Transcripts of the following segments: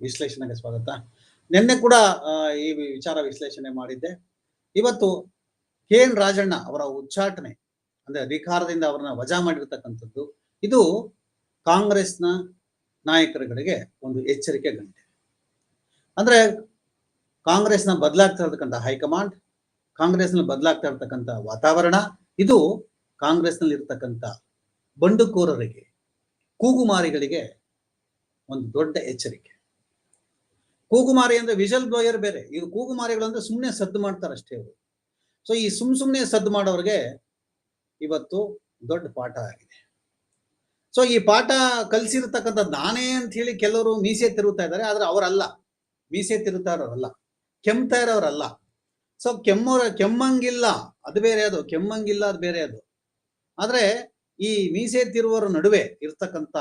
ವಿಶ್ಲೇಷಣೆಗೆ ಸ್ವಾಗತ. ನಿನ್ನೆ ಕೂಡ ಈ ವಿಚಾರ ವಿಶ್ಲೇಷಣೆ ಮಾಡಿದ್ದೆ. ಇವತ್ತು ಕೆ ಎನ್ ರಾಜಣ್ಣ ಅವರ ಉಚ್ಚಾಟನೆ, ಅಂದ್ರೆ ಅಧಿಕಾರದಿಂದ ಅವರನ್ನ ವಜಾ ಮಾಡಿರ್ತಕ್ಕಂಥದ್ದು, ಇದು ಕಾಂಗ್ರೆಸ್ನ ನಾಯಕರುಗಳಿಗೆ ಒಂದು ಎಚ್ಚರಿಕೆ ಗಂಟೆ. ಅಂದ್ರೆ ಕಾಂಗ್ರೆಸ್ನ ಬದಲಾಗ್ತಾ ಇರತಕ್ಕಂಥ ಹೈಕಮಾಂಡ್, ಕಾಂಗ್ರೆಸ್ನಲ್ಲಿ ಬದಲಾಗ್ತಾ ಇರತಕ್ಕಂಥ ವಾತಾವರಣ, ಇದು ಕಾಂಗ್ರೆಸ್ನಲ್ಲಿ ಇರ್ತಕ್ಕಂಥ ಬಂಡುಕೋರರಿಗೆ, ಕೂಗುಮಾರಿಗಳಿಗೆ ಒಂದು ದೊಡ್ಡ ಎಚ್ಚರಿಕೆ. ಕೂಗುಮಾರಿ ಅಂದ್ರೆ ವಿಜಲ್ ಬ್ಲೋಯರ್ ಬೇರೆ. ಇದು ಕೂಗುಮಾರಿಗಳು ಅಂದ್ರೆ ಸುಮ್ಮನೆ ಸದ್ದು ಮಾಡ್ತಾರೆ ಅಷ್ಟೇ ಅವರು ಸೊ ಈ ಸುಮ್ ಸುಮ್ಮನೆ ಸದ್ದು ಮಾಡೋರಿಗೆ ಇವತ್ತು ದೊಡ್ಡ ಪಾಠ ಆಗಿದೆ. ಸೊ ಈ ಪಾಠ ಕಲಿಸಿರ್ತಕ್ಕಂಥ ನಾನೇ ಅಂತ ಹೇಳಿ ಕೆಲವರು ಮೀಸೆ ತಿರುಗುತ್ತಾ ಇದ್ದಾರೆ, ಆದ್ರೆ ಅವರಲ್ಲ. ಮೀಸೆ ತಿರುತ್ತಾ ಇರೋರಲ್ಲ ಕೆಮ್ತಾ ಇರೋರಲ್ಲ ಸೊ ಕೆಮ್ಮೋರ, ಕೆಮ್ಮಂಗಿಲ್ಲ. ಅದು ಬೇರೆ ಅದು. ಕೆಮ್ಮಂಗಿಲ್ಲ, ಅದು ಬೇರೆ ಅದು. ಆದ್ರೆ ಈ ಮೀಸೆ ತಿರುವರ ನಡುವೆ ಇರ್ತಕ್ಕಂಥ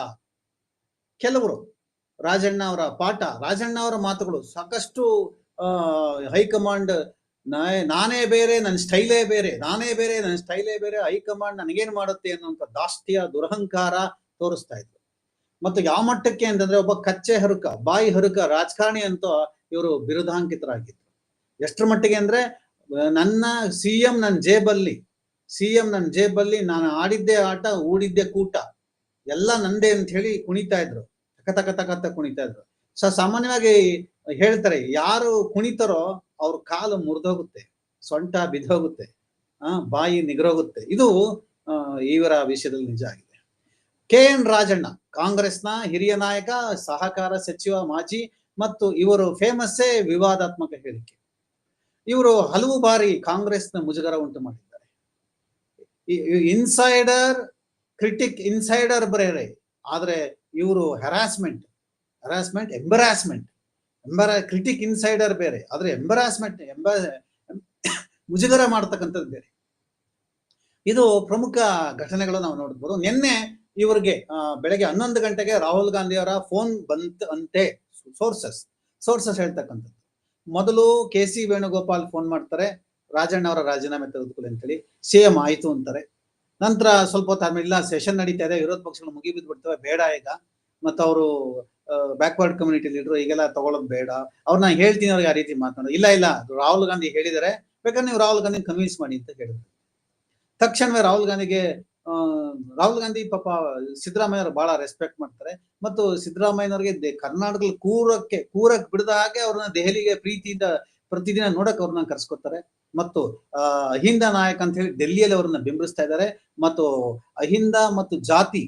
ಕೆಲವರು ರಾಜಣ್ಣ ಅವರ ಪಾಠ ರಾಜಣ್ಣ ಅವರ ಮಾತುಗಳು ಸಾಕಷ್ಟು ಹೈಕಮಾಂಡ್ ನಾನೇ ಬೇರೆ, ನನ್ನ ಸ್ಟೈಲೇ ಬೇರೆ, ನಾನೇ ಬೇರೆ, ನನ್ನ ಸ್ಟೈಲೇ ಬೇರೆ ಹೈಕಮಾಂಡ್ ನನಗೇನ್ ಮಾಡುತ್ತೆ ಅನ್ನುವಂಥ ದಾಷ್ಟ್ಯ ದುರಹಂಕಾರ ತೋರಿಸ್ತಾ ಇದ್ರು. ಮತ್ತು ಯಾವ ಮಟ್ಟಕ್ಕೆ ಅಂತಂದ್ರೆ ಒಬ್ಬ ಕಚ್ಚೆ ಹರುಕ, ಬಾಯಿ ಹರುಕ ರಾಜಕಾರಣಿ ಅಂತ ಇವರು ಬಿರುದಾಂಕಿತರಾಗಿದ್ರು. ಎಷ್ಟರ ಮಟ್ಟಿಗೆ ಅಂದ್ರೆ, ನನ್ನ ಸಿ ಎಂ ನನ್ನ ಜೇಬಲ್ಲಿ ಸಿ ಎಂ ನನ್ನ ಜೇಬಲ್ಲಿ ನಾನು ಆಡಿದ್ದೆ ಆಟ, ಊಡಿದ್ದೆ ಕೂಟ, ಎಲ್ಲ ನಂದೇ ಅಂತ ಹೇಳಿ ಕುಣಿತಾ ಇದ್ರು. ಕತ ತಕ ತಕ ಕುಣಿತಾ ಇದ್ರು. ಸೊ ಸಾಮಾನ್ಯವಾಗಿ ಹೇಳ್ತಾರೆ, ಯಾರು ಕುಣಿತಾರೋ ಅವ್ರ ಕಾಲು ಮುರಿದೋಗುತ್ತೆ, ಸೊಂಟ ಬಿದ್ದೋಗುತ್ತೆ, ಆ, ಬಾಯಿ ನಿಗರೋಗುತ್ತೆ. ಇದು ಇವರ ವಿಷಯದಲ್ಲಿ ನಿಜ ಆಗಿದೆ. ಕೆ ಎನ್ ರಾಜಣ್ಣ, ಕಾಂಗ್ರೆಸ್ನ ಹಿರಿಯ ನಾಯಕ, ಸಹಕಾರ ಸಚಿವ ಮಾಜಿ ಮತ್ತು ಇವರು ಫೇಮಸ್ಸೇ ವಿವಾದಾತ್ಮಕ ಹೇಳಿಕೆ. ಇವರು ಹಲವು ಬಾರಿ ಕಾಂಗ್ರೆಸ್ನ ಮುಜುಗರ ಉಂಟು ಮಾಡಿದ್ದಾರೆ. ಇನ್ಸೈಡರ್ ಕ್ರಿಟಿಕ್ ಇನ್ಸೈಡರ್ ಬೇರೆ ಆದ್ರೆ ಇವರು ಹೆರಾಸ್ಮೆಂಟ್ ಹೆರಾಸ್ಮೆಂಟ್ ಎಂಬರಾಸ್ಮೆಂಟ್ ಎಂಬರ ಕ್ರಿಟಿಕ್ ಇನ್ಸೈಡರ್ ಬೇರೆ. ಆದ್ರೆ ಎಂಬರಾಸ್ಮೆಂಟ್ ಎಂಬ, ಮುಜುಗರ ಮಾಡ್ತಕ್ಕಂಥದ್ದು ಬೇರೆ. ಇದು ಪ್ರಮುಖ ಘಟನೆಗಳು ನಾವು ನೋಡ್ಬೋದು. ನಿನ್ನೆ ಇವರಿಗೆ ಬೆಳಗ್ಗೆ ಹನ್ನೊಂದು ಗಂಟೆಗೆ ರಾಹುಲ್ ಗಾಂಧಿ ಅವರ ಫೋನ್ ಬಂತ ಅಂತೆ ಸೋರ್ಸಸ್ ಸೋರ್ಸಸ್ ಹೇಳ್ತಕ್ಕಂಥದ್ದು. ಮೊದಲು ಕೆ ಸಿ ವೇಣುಗೋಪಾಲ್ ಫೋನ್ ಮಾಡ್ತಾರೆ. ರಾಜಣ್ಣ ಅವರ ರಾಜೀನಾಮೆ ತೆಗೆದುಕೊಳ್ಳಿ ಅಂತೇಳಿ ಸಿಎಂ ಆಯಿತು ಅಂತಾರೆ. ನಂತರ ಸ್ವಲ್ಪ ಹೊತ್ತು ಇಲ್ಲ ಸೆಷನ್ ನಡೀತಾ ಇದೆ, ವಿರೋಧ ಪಕ್ಷಗಳು ಮುಗಿಬಿದ್ದು ಬಿಡ್ತವೆ ಬೇಡ ಈಗ. ಮತ್ತು ಅವರು ಬ್ಯಾಕ್ವರ್ಡ್ ಕಮ್ಯುನಿಟಿ ಲೀಡರ್ ಈಗೆಲ್ಲ ತಗೊಳ್ಳೋದು ಬೇಡ. ಅವ್ರನ್ನ ಹೇಳ್ತೀನಿ ಅವ್ರಿಗೆ ಆ ರೀತಿ ಮಾತನಾಡೋದು ಇಲ್ಲ ಇಲ್ಲ, ರಾಹುಲ್ ಗಾಂಧಿ ಹೇಳಿದರೆ, ಬೇಕಾದ್ರೆ ನೀವು ರಾಹುಲ್ ಗಾಂಧಿ ಕನ್ವಿನ್ಸ್ ಮಾಡಿ ಅಂತ ಹೇಳಿದ್ರು. ತಕ್ಷಣವೇ ರಾಹುಲ್ ಗಾಂಧಿಗೆ ರಾಹುಲ್ ಗಾಂಧಿ ಪಾಪ ಸಿದ್ದರಾಮಯ್ಯವ್ರು ಬಹಳ ರೆಸ್ಪೆಕ್ಟ್ ಮಾಡ್ತಾರೆ. ಮತ್ತು ಸಿದ್ದರಾಮಯ್ಯನವ್ರಿಗೆ ಕರ್ನಾಟಕದಲ್ಲಿ ಕೂರಕ್ಕೆ, ಕೂರಕ್ ಬಿಡದ ಹಾಗೆ ಅವ್ರನ್ನ ದೆಹಲಿಗೆ ಪ್ರೀತಿಯಿಂದ ಪ್ರತಿದಿನ ನೋಡಕ್ ಅವ್ರನ್ನ ಕರ್ಸ್ಕೊತಾರೆ ಮತ್ತು ಅಹಿಂದ ನಾಯಕ ಅಂತ ಹೇಳಿ ಡೆಲ್ಲಿಯಲ್ಲಿ ಅವ್ರನ್ನ ಬೆಂಬಲಿಸ್ತಾ ಇದ್ದಾರೆ ಮತ್ತು ಅಹಿಂದ ಮತ್ತು ಜಾತಿ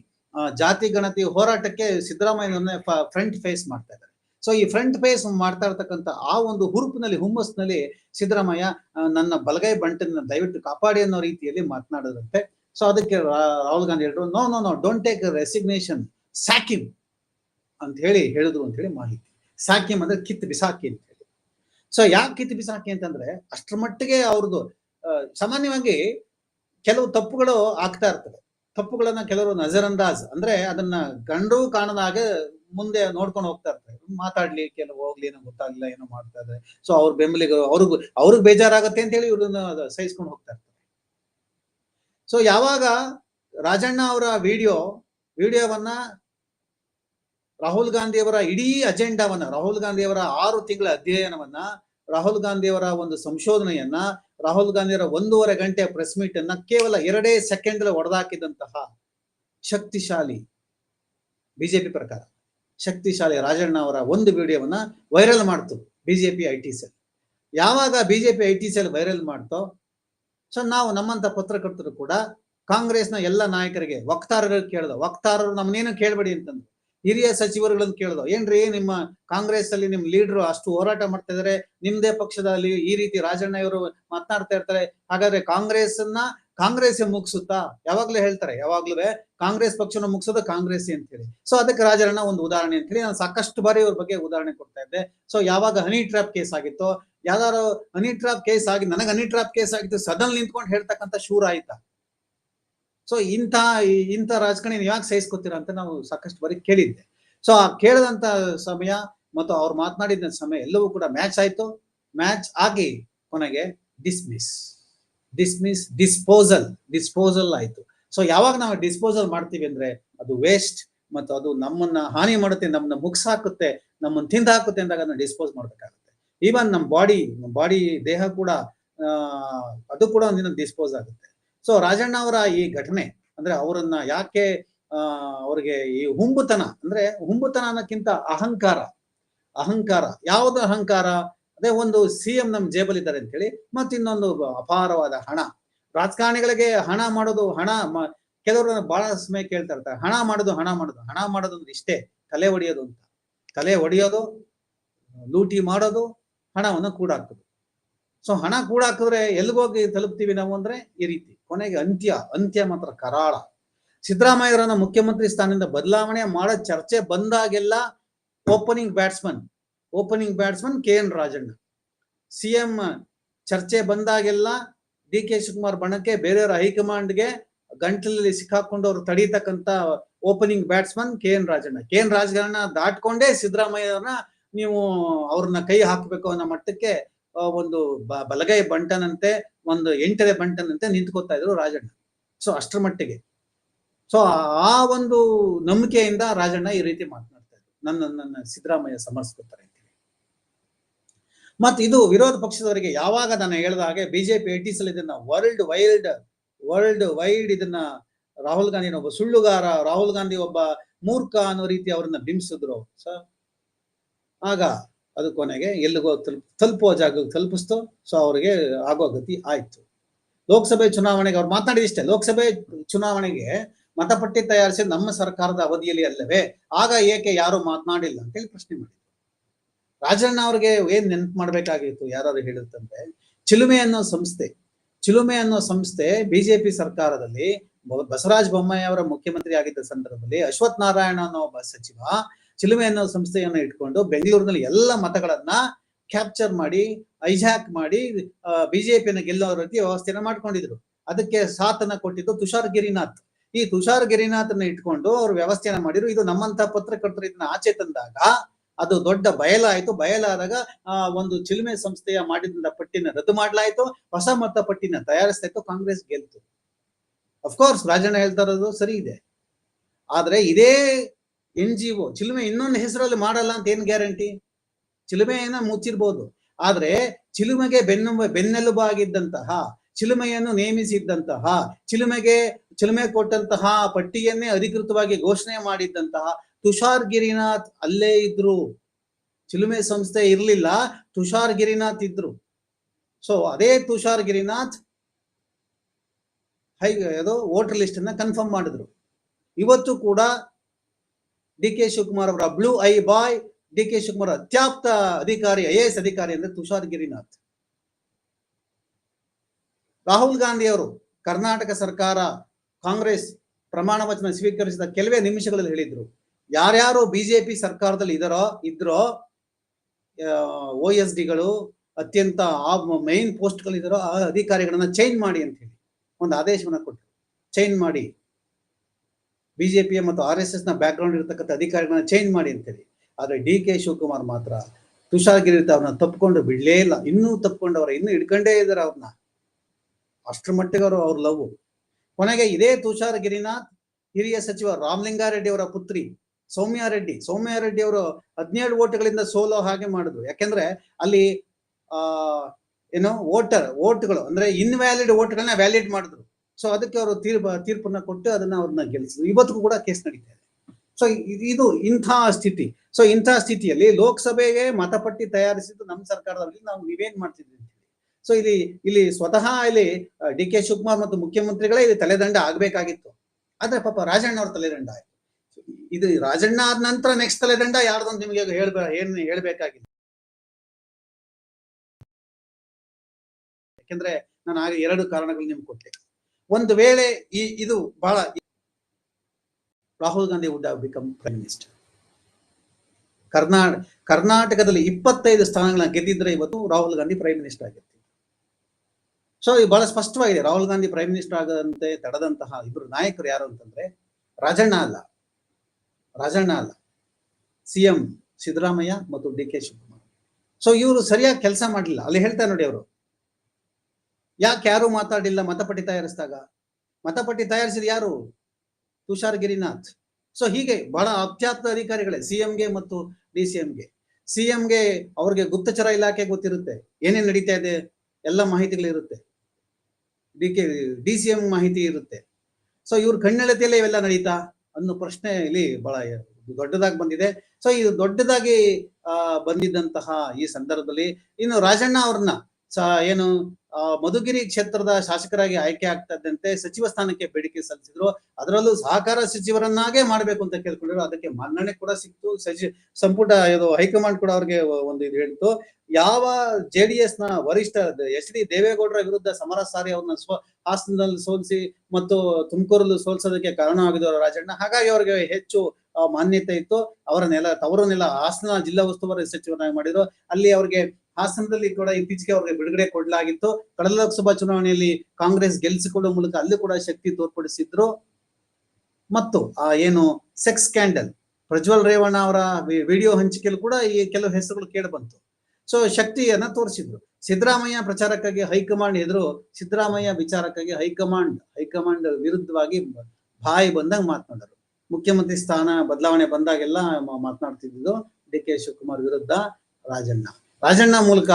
ಜಾತಿ ಗಣತಿ ಹೋರಾಟಕ್ಕೆ ಸಿದ್ದರಾಮಯ್ಯನವ್ರನ್ನ ಫ್ರಂಟ್ ಫೇಸ್ ಮಾಡ್ತಾ ಇದ್ದಾರೆ. ಸೊ ಈ ಫ್ರಂಟ್ ಫೇಸ್ ಮಾಡ್ತಾ ಇರ್ತಕ್ಕಂಥ ಆ ಒಂದು ಹುರುಪಿನಲ್ಲಿ ಹುಮ್ಮಸ್ನಲ್ಲಿ ಸಿದ್ದರಾಮಯ್ಯ ನನ್ನ ಬಲಗೈ ಬಂಟನ್ನ ದಯವಿಟ್ಟು ಕಾಪಾಡಿ ಅನ್ನೋ ರೀತಿಯಲ್ಲಿ ಮಾತನಾಡದಂತೆ. ಸೊ ಅದಕ್ಕೆ ರಾಹುಲ್ ಗಾಂಧಿ ಹೇಳಿದ್ರು no no no don't take resignation ಸ್ಯಾಕಿಮ್ ಅಂತ ಹೇಳಿ ಹೇಳಿದ್ರು ಅಂತ ಹೇಳಿ ಮಾಹಿತಿ. ಸ್ಯಾಕಿಮ್ ಅಂದ್ರೆ ಕಿತ್ ಬಿಸಾಕಿ ಅಂತ ಹೇಳಿ. ಸೊ ಯಾಕೆ ಕಿತ್ ಬಿಸಾಕಿ ಅಂತಂದ್ರೆ, ಅಷ್ಟರ ಮಟ್ಟಿಗೆ ಅವ್ರದ್ದು ಸಾಮಾನ್ಯವಾಗಿ ಕೆಲವು ತಪ್ಪುಗಳು ಆಗ್ತಾ ಇರ್ತವೆ ತಪ್ಪುಗಳನ್ನ ಕೆಲವರು ನಜರಂದಾಜ್ ಅಂದ್ರೆ ಅದನ್ನ ಗಂಡು ಕಾಣದ ಹಾಗೆ ಮುಂದೆ ನೋಡ್ಕೊಂಡು ಹೋಗ್ತಾ ಇರ್ತಾರೆ. ಮಾತಾಡ್ಲಿ, ಕೆಲವು ಹೋಗ್ಲಿ ಏನೋ ಗೊತ್ತಾಗ್ಲಿಲ್ಲ, ಏನೋ ಮಾಡ್ತಾ ಇದ್ದಾರೆ. ಸೊ ಅವ್ರ ಬೆಂಬಲಿಗರು ಅವ್ರಿಗೂ, ಅವ್ರಿಗೆ ಬೇಜಾರಾಗತ್ತೆ ಅಂತ ಹೇಳಿ ಇವ್ರನ್ನ ಸಹಿಸ್ಕೊಂಡು ಹೋಗ್ತಾ ಇರ್ತಾರೆ. ಸೊ ಯಾವಾಗ ರಾಜಣ್ಣ ಅವರ ವಿಡಿಯೋ, ವಿಡಿಯೋವನ್ನ ರಾಹುಲ್ ಗಾಂಧಿಯವರ ಇಡೀ ಅಜೆಂಡಾವನ್ನ, ರಾಹುಲ್ ಗಾಂಧಿಯವರ ಆರು ತಿಂಗಳ ಅಧ್ಯಯನವನ್ನ, ರಾಹುಲ್ ಗಾಂಧಿಯವರ ಒಂದು ಸಂಶೋಧನೆಯನ್ನ ರಾಹುಲ್ ಗಾಂಧಿಯವರ ಒಂದೂವರೆ ಗಂಟೆ ಪ್ರೆಸ್ ಮೀಟ್ ಅನ್ನ ಕೇವಲ ಎರಡೇ ಸೆಕೆಂಡ್ ಒಡೆದಾಕಿದಂತಹ ಶಕ್ತಿಶಾಲಿ ಬಿಜೆಪಿ ಪ್ರಕಾರ. ಶಕ್ತಿಶಾಲಿ ರಾಜಣ್ಣ ಅವರ ಒಂದು ವಿಡಿಯೋವನ್ನ ವೈರಲ್ ಮಾಡ್ತು ಬಿಜೆಪಿ ಐ ಟಿ ಸೆಲ್ ಯಾವಾಗ BJP I T cell viral ಮಾಡ್ತೋ so ನಾವು ನಮ್ಮಂತ ಪತ್ರಕರ್ತರು ಕೂಡ ಕಾಂಗ್ರೆಸ್ನ ಎಲ್ಲ ನಾಯಕರಿಗೆ ವಕ್ತಾರರು ಕೇಳ್ದ, ವಕ್ತಾರರು ನಮ್ಮನ್ನೇನು ಕೇಳಬೇಡಿ ಅಂತಂದ್ರು. ಹಿರಿಯ ಸಚಿವರುಗಳನ್ನು ಕೇಳ್ದೋ, ಏನ್ರಿ ನಿಮ್ಮ ಕಾಂಗ್ರೆಸ್ ಅಲ್ಲಿ ನಿಮ್ ಲೀಡರ್ ಅಷ್ಟು ಹೋರಾಟ ಮಾಡ್ತಾ ಇದಾರೆ, ನಿಮ್ದೇ ಪಕ್ಷದಲ್ಲಿ ಈ ರೀತಿ ರಾಜಣ್ಣ ಇವರು ಮಾತನಾಡ್ತಾ ಇರ್ತಾರೆ, ಹಾಗಾದ್ರೆ ಕಾಂಗ್ರೆಸ್ ಅನ್ನ ಕಾಂಗ್ರೆಸ್ ಮುಗಿಸುತ್ತಾ? ಯಾವಾಗ್ಲೂ ಹೇಳ್ತಾರೆ, ಯಾವಾಗ್ಲೂ ಕಾಂಗ್ರೆಸ್ ಪಕ್ಷನ ಮುಗಿಸೋದು ಕಾಂಗ್ರೆಸ್ ಅಂತ ಹೇಳಿ ಸೊ ಅದಕ್ಕೆ ರಾಜಣ್ಣ ಒಂದು ಉದಾಹರಣೆ ಅಂತ ಹೇಳಿ ನಾನು ಸಾಕಷ್ಟು ಬಾರಿ ಇವ್ರ ಬಗ್ಗೆ ಉದಾಹರಣೆ ಕೊಡ್ತಾ ಇದ್ದೆ. ಸೊ ಯಾವಾಗ ಹನಿ ಟ್ರಾಪ್ ಕೇಸ್ ಆಗಿತ್ತು ಯಾವ್ದಾರು ಹನಿ ಟ್ರಾಪ್ ಕೇಸ್ ಆಗಿ, ನನಗೆ ಹನಿ ಟ್ರಾಪ್ ಕೇಸ್ ಆಗಿತ್ತು, ಸದನ್ ನಿಂತ್ಕೊಂಡು ಹೇಳ್ತಕ್ಕಂಥ ಶೂರ ಆಯ್ತಾ? ಸೊ ಇಂಥ ಇಂಥ ರಾಜಕಾರಣಿ ನೀವು ಯಾಕೆ ಸಹಿಸ್ಕೊತೀರ ಅಂತ ನಾವು ಸಾಕಷ್ಟು ಬಾರಿ ಕೇಳಿದ್ದೆ. ಸೊ ಆ ಕೇಳಿದಂತ ಸಮಯ ಮತ್ತು ಅವ್ರು ಮಾತನಾಡಿದ ಸಮಯ ಎಲ್ಲವೂ ಕೂಡ ಮ್ಯಾಚ್ ಆಯ್ತು. ಮ್ಯಾಚ್ ಆಗಿ ಕೊನೆಗೆ ಡಿಸ್ಮಿಸ್ ಡಿಸ್ಮಿಸ್ ಡಿಸ್ಪೋಸಲ್ ಡಿಸ್ಪೋಸಲ್ ಆಯ್ತು. ಸೊ ಯಾವಾಗ ನಾವು ಡಿಸ್ಪೋಸಲ್ ಮಾಡ್ತೀವಿ ಅಂದ್ರೆ ಅದು ವೇಸ್ಟ್ ಮತ್ತು ಅದು ನಮ್ಮನ್ನ ಹಾನಿ ಮಾಡುತ್ತೆ, ನಮ್ಮನ್ನ ಮುಗ್ಸಾಕುತ್ತೆ, ನಮ್ಮನ್ನ ತಿಂದ ಹಾಕುತ್ತೆ ಅಂದಾಗ ಅದನ್ನ ಡಿಸ್ಪೋಸ್ ಮಾಡ್ಬೇಕಾಗುತ್ತೆ. ಈವನ್ ನಮ್ಮ ಬಾಡಿ ಬಾಡಿ ದೇಹ ಕೂಡ ಅದು ಕೂಡ ಒಂದಿನ ಡಿಸ್ಪೋಸ್ ಆಗುತ್ತೆ. ಸೊ ರಾಜಣ್ಣ ಅವರ ಈ ಘಟನೆ, ಅಂದ್ರೆ ಅವರನ್ನ ಯಾಕೆ ಅವರಿಗೆ ಈ ಹುಂಬುತನ, ಅಂದ್ರೆ ಹುಂಬುತನ ಅನ್ನೋಕ್ಕಿಂತ ಅಹಂಕಾರ ಅಹಂಕಾರ, ಯಾವ್ದು ಅಹಂಕಾರ? ಅದೇ ಒಂದು ಸಿ ಎಂ ನಮ್ ಜೇಬಲ್ಲಿದ್ದಾರೆ ಅಂತ ಹೇಳಿ ಮತ್ತಿನ್ನೊಂದು ಅಪಾರವಾದ ಹಣ. ರಾಜಕಾರಣಿಗಳಿಗೆ ಹಣ ಮಾಡೋದು ಹಣ ಕೆಲವರು ಬಹಳ ಸಮಯ ಕೇಳ್ತಾ ಇರ್ತಾರೆ ಹಣ ಮಾಡೋದು ಹಣ ಮಾಡೋದು ಹಣ ಮಾಡೋದು ಅಂದ್ರೆ ಇಷ್ಟೇ, ತಲೆ ಒಡೆಯೋದು ಅಂತ. ತಲೆ ಒಡೆಯೋದು, ಲೂಟಿ ಮಾಡೋದು, ಹಣವನ್ನು ಕೂಡಾಕೋದು ಸೊ ಹಣ ಕೂಡ ಹಾಕಿದ್ರೆ ಎಲ್ಲಿಗೋಗಿ ತಲುಪ್ತೀವಿ ನಾವು ಅಂದ್ರೆ ಈ ರೀತಿ. ಕೊನೆಗೆ ಅಂತ್ಯ ಅಂತ್ಯ ಮಾತ್ರ ಕರಾಳ. ಸಿದ್ದರಾಮಯ್ಯರನ್ನ ಮುಖ್ಯಮಂತ್ರಿ ಸ್ಥಾನದಿಂದ ಬದಲಾವಣೆ ಮಾಡೋ ಚರ್ಚೆ ಬಂದಾಗೆಲ್ಲ opening batsman opening batsman K N Rajanna C M ಚರ್ಚೆ ಬಂದಾಗೆಲ್ಲ ಡಿ ಕೆ ಶಿವಕುಮಾರ್ ಬಣಕ್ಕೆ ಬೇರೆಯವರ ಹೈಕಮಾಂಡ್ಗೆ ಗಂಟಲಲ್ಲಿ ಸಿಕ್ಕಾಕೊಂಡು ಅವ್ರು ತಡೀತಕ್ಕಂತ opening batsman K N Rajanna K N Rajanna ದಾಟ್ಕೊಂಡೇ ಸಿದ್ದರಾಮಯ್ಯವ್ರನ್ನ ನೀವು ಅವ್ರನ್ನ ಕೈ ಹಾಕಬೇಕು ಅನ್ನೋ ಮಟ್ಟಕ್ಕೆ ಒಂದು ಬಲಗೈ ಬಂಟನಂತೆ, ಒಂದು ಎಂಟನೇ ಬಂಟನಂತೆ ನಿಂತ್ಕೋತಾ ಇದ್ರು ರಾಜಣ್ಣ. ಸೊ ಅಷ್ಟರ ಮಟ್ಟಿಗೆ. ಸೊ ಆ ಒಂದು ನಂಬಿಕೆಯಿಂದ ರಾಜಣ್ಣ ಈ ರೀತಿ ಮಾತನಾಡ್ತಾ ಇದ್ರು. ನನ್ನ ನನ್ನ ಸಿದ್ದರಾಮಯ್ಯ ಸಮರ್ಸ್ಕೊತಾರೆ ಮತ್ ಇದು ವಿರೋಧ ಪಕ್ಷದವರಿಗೆ ಯಾವಾಗ ನಾನು ಹೇಳಿದ ಹಾಗೆ ಬಿಜೆಪಿ ಎಟಿಸಲ್ ಇದನ್ನ ವರ್ಲ್ಡ್ ವೈಲ್ಡ್ ವರ್ಲ್ಡ್ ವೈಡ್ ಇದನ್ನ ರಾಹುಲ್ ಗಾಂಧಿನ ಒಬ್ಬ ಸುಳ್ಳುಗಾರ, ರಾಹುಲ್ ಗಾಂಧಿ ಒಬ್ಬ ಮೂರ್ಖ ಅನ್ನೋ ರೀತಿ ಅವ್ರನ್ನ ಬಿಂಬಿಸಿದ್ರು ಸರ್ ಆಗ ಅದು ಕೊನೆಗೆ ಎಲ್ಲಿಗೋ ತಲುಪ್, ತಲುಪುವ ಜಾಗಕ್ಕೆ ತಲುಪಿಸ್ತು. ಸೊ ಅವ್ರಿಗೆ ಆಗೋ ಗತಿ ಆಯ್ತು. ಲೋಕಸಭೆ ಚುನಾವಣೆಗೆ ಅವ್ರು ಮಾತನಾಡಿದಿಷ್ಟೇ ಲೋಕಸಭೆ ಚುನಾವಣೆಗೆ ಮತಪಟ್ಟಿ ತಯಾರಿಸಿ ನಮ್ಮ ಸರ್ಕಾರದ ಅವಧಿಯಲ್ಲಿ ಅಲ್ಲವೇ? ಆಗ ಏಕೆ ಯಾರು ಮಾತನಾಡಿಲ್ಲ ಅಂತೇಳಿ ಪ್ರಶ್ನೆ ಮಾಡಿದ್ರು. ರಾಜಣ್ಣ ಅವ್ರಿಗೆ ಏನ್ ನೆನಪು ಮಾಡ್ಬೇಕಾಗಿತ್ತು? ಯಾರು ಹೇಳುತ್ತಂದ್ರೆ, ಚಿಲುಮೆ ಅನ್ನೋ ಸಂಸ್ಥೆ, ಚಿಲುಮೆ ಅನ್ನೋ ಸಂಸ್ಥೆ ಬಿಜೆಪಿ ಸರ್ಕಾರದಲ್ಲಿ ಬಸವರಾಜ ಬೊಮ್ಮಾಯಿ ಅವರ ಮುಖ್ಯಮಂತ್ರಿ ಆಗಿದ್ದ ಸಂದರ್ಭದಲ್ಲಿ ಅಶ್ವಥ್ ನಾರಾಯಣ ಅನ್ನೋ ಸಚಿವ ಚಿಲುಮೆ ಅನ್ನೋ ಸಂಸ್ಥೆಯನ್ನ ಇಟ್ಕೊಂಡು ಬೆಂಗಳೂರಿನಲ್ಲಿ ಎಲ್ಲ ಮತಗಳನ್ನ ಕ್ಯಾಪ್ಚರ್ ಮಾಡಿ ಐಜಾಕ್ ಮಾಡಿ ಬಿಜೆಪಿನ ಗೆಲ್ಲೋ ರೀತಿ ವ್ಯವಸ್ಥೆಯನ್ನ ಮಾಡ್ಕೊಂಡಿದ್ರು. ಅದಕ್ಕೆ ಸಾಥನ್ನ ಕೊಟ್ಟಿದ್ದು ತುಷಾರ್ ಗಿರಿನಾಥ್. ಈ ತುಷಾರ್ ಗಿರಿನಾಥನ್ನ ಇಟ್ಕೊಂಡು ಅವ್ರು ವ್ಯವಸ್ಥೆಯನ್ನ ಮಾಡಿದ್ರು. ಇದು ನಮ್ಮಂತ ಪತ್ರಕರ್ತರು ಇದನ್ನ ಆಚೆ ತಂದಾಗ ಅದು ದೊಡ್ಡ ಬಯಲಾಯ್ತು. ಬಯಲಾದಾಗ, ಆ, ಒಂದು ಚಿಲುಮೆ ಸಂಸ್ಥೆಯ ಮಾಡಿದ ಪಟ್ಟಿನ ರದ್ದು ಮಾಡ್ಲಾಯ್ತು. ಹೊಸ ಮತ ಪಟ್ಟಿನ ತಯಾರಿಸ್ತಾ ಕಾಂಗ್ರೆಸ್ ಗೆಲ್ತು. ಅಫ್ಕೋರ್ಸ್ ರಾಜಣ್ಣ ಹೇಳ್ತಾ ಇರೋದು ಸರಿ ಇದೆ. ಆದ್ರೆ ಇದೇ ಎನ್ ಜಿ ಒ ಚಿಲುಮೆ ಇನ್ನೊಂದು ಹೆಸರಲ್ಲಿ ಮಾಡಲ್ಲ ಅಂತ ಏನ್ ಗ್ಯಾರಂಟಿ? ಚಿಲುಮೆಯನ್ನ ಮುಚ್ಚಿರ್ಬೋದು. ಆದ್ರೆ ಚಿಲುಮೆಗೆ ಬೆನ್ನು ಬೆನ್ನೆಲುಬಾಗಿದ್ದಂತಹ ಚಿಲುಮೆಯನ್ನು ನೇಮಿಸಿದ್ದಂತಹ, ಚಿಲುಮೆಗೆ, ಚಿಲುಮೆ ಕೊಟ್ಟಂತಹ ಪಟ್ಟಿಯನ್ನೇ ಅಧಿಕೃತವಾಗಿ ಘೋಷಣೆ ಮಾಡಿದ್ದಂತಹ ತುಷಾರ್ ಗಿರಿನಾಥ್ ಅಲ್ಲೇ ಇದ್ರು. ಚಿಲುಮೆ ಸಂಸ್ಥೆ ಇರ್ಲಿಲ್ಲ, ತುಷಾರ್ ಗಿರಿನಾಥ್ ಇದ್ರು. ಸೊ ಅದೇ ತುಷಾರ್ ಗಿರಿನಾಥ್ ಹೈ, ಅದು ವೋಟರ್ ಲಿಸ್ಟ್ ಅನ್ನ ಕನ್ಫರ್ಮ್ ಮಾಡಿದ್ರು. ಇವತ್ತು ಕೂಡ ಡಿ ಕೆ ಶಿವಕುಮಾರ್ ಅವರ blue eye boy D K Shivakumar ಅತ್ಯಾಪ್ತ ಅಧಿಕಾರಿ, ಐ ಎಸ್ ಅಧಿಕಾರಿ ಅಂದ್ರೆ ತುಷಾರ್ ಗಿರಿನಾಥ್. ರಾಹುಲ್ ಗಾಂಧಿ ಅವರು ಕರ್ನಾಟಕ ಸರ್ಕಾರ ಕಾಂಗ್ರೆಸ್ ಪ್ರಮಾಣ ವಚನ ಸ್ವೀಕರಿಸಿದ ಕೆಲವೇ ನಿಮಿಷಗಳಲ್ಲಿ ಹೇಳಿದ್ರು. ಯಾರ್ಯಾರು ಬಿಜೆಪಿ ಸರ್ಕಾರದಲ್ಲಿ ಇದರೋ, ಇದ್ರೋ ಓ ಎಸ್ ಡಿಗಳು ಅತ್ಯಂತ ಆ ಮೈನ್ ಪೋಸ್ಟ್ಗಳಿದಾರೋ ಆ ಅಧಿಕಾರಿಗಳನ್ನ ಚೇಂಜ್ ಮಾಡಿ ಅಂತ ಹೇಳಿ, ಒಂದು ಆದೇಶವನ್ನ ಕೊಟ್ಟರು ಚೇಂಜ್ ಮಾಡಿ. ಬಿಜೆಪಿಯ ಮತ್ತು ಆರ್ ಎಸ್ನ ಬ್ಯಾಕ್ ಗ್ರೌಂಡ್ ಇರತಕ್ಕಂಥ ಅಧಿಕಾರಿಗಳನ್ನ ಚೇಂಜ್ ಮಾಡಿ ಅಂತೇಳಿ. ಆದ್ರೆ ಡಿ ಕೆ ಶಿವಕುಮಾರ್ ಮಾತ್ರ ತುಷಾರ್ ಗಿರಿತ ಅವ್ರನ್ನ ತಪ್ಪಿಕೊಂಡು ಬಿಡಲೇ ಇಲ್ಲ. ಇನ್ನೂ ತಪ್ಪಿಕೊಂಡು ಅವ್ರ ಇನ್ನೂ ಹಿಡ್ಕೊಂಡೇ ಇದಾರೆ ಅವ್ರನ್ನ. ಅಷ್ಟ್ರ ಮಟ್ಟಿಗೆ ಅವರು ಅವ್ರ ಲವ್. ಕೊನೆಗೆ ಇದೇ ತುಷಾರ್ ಗಿರಿನಾಥ್ ಹಿರಿಯ ಸಚಿವ ರಾಮಲಿಂಗಾರೆಡ್ಡಿ ಅವರ ಪುತ್ರಿ ಸೌಮ್ಯ ರೆಡ್ಡಿ. ಸೌಮ್ಯ ರೆಡ್ಡಿ ಅವರು ಹದಿನೇಳು ಓಟ್ಗಳಿಂದ ಸೋಲೋ ಹಾಗೆ ಮಾಡಿದ್ರು. ಯಾಕೆಂದ್ರೆ ಅಲ್ಲಿ, ಆ, ಏನು ವೋಟರ್ ಓಟ್ಗಳು ಅಂದ್ರೆ ಇನ್ವ್ಯಾಲಿಡ್ ಓಟ್ಗಳನ್ನ ವ್ಯಾಲಿಡ್ ಮಾಡಿದ್ರು. ಸೊ ಅದಕ್ಕೆ ಅವರು ತೀರ್ಪ, ತೀರ್ಪನ್ನ ಕೊಟ್ಟು ಅದನ್ನ ಅವ್ರನ್ನ ಗೆಲ್ಲಿಸಿದ್ರು ಇವತ್ತಿಗೂ ಕೂಡ ಕೇಸ್ ನಡೀತಾ ಇದೆ. ಸೊ ಇದು ಇಂಥ ಸ್ಥಿತಿ. ಸೊ ಇಂಥ ಸ್ಥಿತಿಯಲ್ಲಿ ಲೋಕಸಭೆಗೆ ಮತಪಟ್ಟಿ ತಯಾರಿಸಿದ್ದು ನಮ್ಮ ಸರ್ಕಾರದಲ್ಲಿ ನಾವು ನೀವೇನ್ ಮಾಡ್ತಿದ್ವಿ ಸೊ ಇಲ್ಲಿ ಇಲ್ಲಿ ಸ್ವತಃ ಇಲ್ಲಿ ಡಿ ಕೆ ಶಿವಕುಮಾರ್ ಮತ್ತು ಮುಖ್ಯಮಂತ್ರಿಗಳೇ ಇಲ್ಲಿ ತಲೆದಂಡ ಆಗ್ಬೇಕಾಗಿತ್ತು. ಆದ್ರೆ ಪಾಪ ರಾಜಣ್ಣ ಅವ್ರ ತಲೆದಂಡ ಆಯ್ತು. ಇದು ರಾಜಣ್ಣ ಆದ ನಂತರ ನೆಕ್ಸ್ಟ್ ತಲೆದಂಡ ಯಾರ್ದೊಂದು ನಿಮಗೆ ಹೇಳ್ಬೇ, ಏನ್ ಹೇಳ್ಬೇಕಾಗಿಲ್ಲ ಯಾಕೆಂದ್ರೆ ನಾನು ಆಗ ಎರಡು ಕಾರಣಗಳು ನಿಮ್ಗೆ ಕೊಟ್ಟೆ. ಒಂದು ವೇಳೆ ಈ ಇದು ಬಹಳ Rahul Gandhi would have become prime minister Karnataka ಕರ್ನಾಟಕದಲ್ಲಿ ಇಪ್ಪತ್ತೈದು ಸ್ಥಾನಗಳನ್ನ ಗೆದ್ದಿದ್ರೆ ಇವತ್ತು ರಾಹುಲ್ ಗಾಂಧಿ ಪ್ರೈಮ್ ಮಿನಿಸ್ಟರ್ ಆಗಿರ್ತೀವಿ. ಸೊ ಇದು ಬಹಳ ಸ್ಪಷ್ಟವಾಗಿದೆ. ರಾಹುಲ್ ಗಾಂಧಿ ಪ್ರೈಮ್ ಮಿನಿಸ್ಟರ್ ಆಗದಂತೆ ತಡೆದಂತಹ ಇಬ್ಬರು ನಾಯಕರು ಯಾರು ಅಂತಂದ್ರೆ ರಾಜಣ್ಣ ಅಲ್ಲ. ರಾಜಣ್ಣ ಅಲ್ಲ. ಸಿ ಎಂ ಸಿದ್ದರಾಮಯ್ಯ ಮತ್ತು ಡಿ ಕೆ ಶಿವಕುಮಾರ್. ಸೊ ಇವರು ಸರಿಯಾಗಿ ಕೆಲಸ ಮಾಡಲಿಲ್ಲ. ಅಲ್ಲಿ ಹೇಳ್ತಾರೆ ನೋಡಿ ಅವರು. ಯಾಕೆ ಯಾರು ಮಾತಾಡಿಲ್ಲ ಮತಪಟ್ಟಿ ತಯಾರಿಸಿದಾಗ? ಮತಪಟ್ಟಿ ತಯಾರಿಸಿದ ಯಾರು? ತುಷಾರ್ ಗಿರಿನಾಥ್. ಸೊ ಹೀಗೆ ಬಹಳ ಅತ್ಯಾಪ್ತ ಅಧಿಕಾರಿಗಳೇ ಸಿಎಂಗೆ ಮತ್ತು ಡಿ ಸಿ ಎಂಗೆ ಸಿಎಂಗೆ ಅವ್ರಿಗೆ ಗುಪ್ತಚರ ಇಲಾಖೆ ಗೊತ್ತಿರುತ್ತೆ. ಏನೇನ್ ನಡೀತಾ ಇದೆ? ಎಲ್ಲ ಮಾಹಿತಿಗಳಿರುತ್ತೆ. D K, D C M ಮಾಹಿತಿ ಇರುತ್ತೆ. ಸೊ ಇವ್ರ ಕಣ್ಣೆಳತೆಯಲ್ಲೇ ಇವೆಲ್ಲ ನಡೀತಾ ಅನ್ನೋ ಪ್ರಶ್ನೆ ಇಲ್ಲಿ ಬಹಳ ದೊಡ್ಡದಾಗಿ ಬಂದಿದೆ. ಸೊ ಇದು ದೊಡ್ಡದಾಗಿ ಬಂದಿದ್ದಂತಹ ಈ ಸಂದರ್ಭದಲ್ಲಿ ಇನ್ನು ರಾಜಣ್ಣ ಅವ್ರನ್ನ ಸ, ಏನು ಮಧುಗಿರಿ ಕ್ಷೇತ್ರದ ಶಾಸಕರಾಗಿ ಆಯ್ಕೆ ಆಗ್ತಾ ಇದ್ದಂತೆ ಸಚಿವ ಸ್ಥಾನಕ್ಕೆ ಬೇಡಿಕೆ ಸಲ್ಲಿಸಿದ್ರು. ಅದರಲ್ಲೂ ಸಹಕಾರ ಸಚಿವರನ್ನಾಗೇ ಮಾಡ್ಬೇಕು ಅಂತ ಕೇಳ್ಕೊಂಡಿದ್ರು. ಅದಕ್ಕೆ ಮನ್ನಣೆ ಕೂಡ ಸಿಕ್ತು. ಸಚಿವ ಸಂಪುಟ, ಇದು ಹೈಕಮಾಂಡ್ ಕೂಡ ಅವ್ರಿಗೆ ಒಂದು ಇದು ಹೇಳ್ತು. ಯಾವ ಜೆಡಿಎಸ್ನ ವರಿಷ್ಠ ಎಚ್ ಡಿ ದೇವೇಗೌಡರ ವಿರುದ್ಧ ಸಮರ ಸಾರಿ ಅವ್ರನ್ನ ಸ್ವ, ಹಾಸನದಲ್ಲಿ ಸೋಲಿಸಿ ಮತ್ತು ತುಮಕೂರಲ್ಲಿ ಸೋಲ್ಸೋದಕ್ಕೆ ಕಾರಣವಾಗಿದ್ರು ರಾಜಣ್ಣ. ಹಾಗಾಗಿ ಅವ್ರಿಗೆ ಹೆಚ್ಚು ಮಾನ್ಯತೆ ಇತ್ತು. ಅವರನ್ನೆಲ್ಲ, ತವರನ್ನೆಲ್ಲ ತವರು ನೆಲ ಹಾಸನ ಜಿಲ್ಲಾ ಉಸ್ತುವಾರಿ ಸಚಿವರಾಗಿ ಮಾಡಿದ್ರು. ಅಲ್ಲಿ ಅವ್ರಿಗೆ ಹಾಸನದಲ್ಲಿ ಕೂಡ ಇತ್ತೀಚೆಗೆ ಅವ್ರಿಗೆ ಬಿಡುಗಡೆ ಕೊಡಲಾಗಿತ್ತು. ಕಳೆದ ಲೋಕಸಭಾ ಚುನಾವಣೆಯಲ್ಲಿ ಕಾಂಗ್ರೆಸ್ ಗೆಲ್ಲಿಸಿಕೊಳ್ಳುವ ಮೂಲಕ ಅಲ್ಲಿ ಕೂಡ ಶಕ್ತಿ ತೋರ್ಪಡಿಸಿದ್ರು. ಮತ್ತು, ಆ, ಏನು ಸೆಕ್ಸ್ ಸ್ಕ್ಯಾಂಡಲ್, ಪ್ರಜ್ವಲ್ ರೇವಣ್ಣ ಅವರ ವಿಡಿಯೋ ಹಂಚಿಕೆಯಲ್ಲಿ ಕೂಡ ಈ ಕೆಲವು ಹೆಸರುಗಳು ಕೇಳಿ ಬಂತು ಸೊ, ಶಕ್ತಿಯನ್ನ ತೋರಿಸಿದ್ರು. ಸಿದ್ದರಾಮಯ್ಯ ಪ್ರಚಾರಕ್ಕಾಗಿ ಹೈಕಮಾಂಡ್ ಎದುರು, ಸಿದ್ದರಾಮಯ್ಯ ವಿಚಾರಕ್ಕಾಗಿ ಹೈಕಮಾಂಡ್ ಹೈಕಮಾಂಡ್ ವಿರುದ್ಧವಾಗಿ ಬಾಯಿ ಬಂದಾಗ ಮಾತನಾಡರು ಮುಖ್ಯಮಂತ್ರಿ ಸ್ಥಾನ ಬದಲಾವಣೆ ಬಂದಾಗೆಲ್ಲ ಮಾತನಾಡ್ತಿದ್ದು ಡಿ ಕೆ ಶಿವಕುಮಾರ್ ವಿರುದ್ಧ ರಾಜಣ್ಣ. ರಾಜಣ್ಣ ಮೂಲಕ